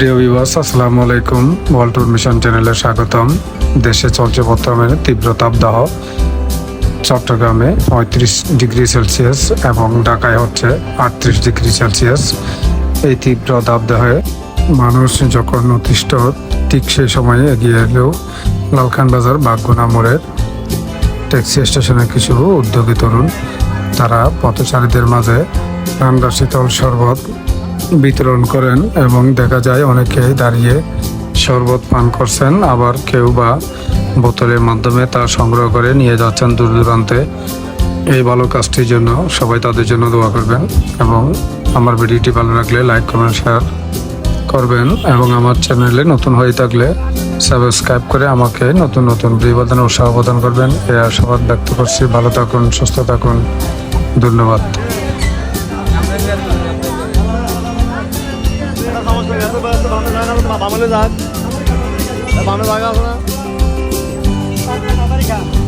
প্রিয় বিবাস আসসালামু আলাইকুম। ওয়ার্ল্ড মিশন চ্যানেলে স্বাগতম। দেশে চলছে বর্তমানে তীব্র তাপদাহ। চট্টগ্রামে পঁয়ত্রিশ ডিগ্রি সেলসিয়াস এবং ঢাকায় হচ্ছে আটত্রিশ ডিগ্রি সেলসিয়াস। এই তীব্র তাপদাহে মানুষ যখন অতিষ্ঠ, ঠিক সেই সময়ে এগিয়ে এলেও লালখান বাজার, বাগগুনা মোড়ের ট্যাক্সি স্টেশনে কিছু উদ্যোগী তরুণ, তারা পথচারীদের মাঝে ঠান্ডা শীতল শরবত বিতরণ করেন এবং দেখা যায় অনেকেই দাঁড়িয়ে শরবত পান করছেন, আবার কেউ বা বোতলের মাধ্যমে তা সংগ্রহ করে নিয়ে যাচ্ছেন দূর দূরান্তে। এই ভালো কাজটির জন্য সবাই তাদের জন্য দোয়া করবেন এবং আমার ভিডিওটি ভালো লাগলে লাইক, কমেন্ট, শেয়ার করবেন এবং আমার চ্যানেলে নতুন হয়ে থাকলে সাবস্ক্রাইব করে আমাকে নতুন নতুন বিবদন উৎসাহ প্রদান করবেন। এ আশাবাদ ব্যক্ত করছি। ভালো থাকুন, সুস্থ থাকুন। ধন্যবাদ। এত বামে যায় না, তো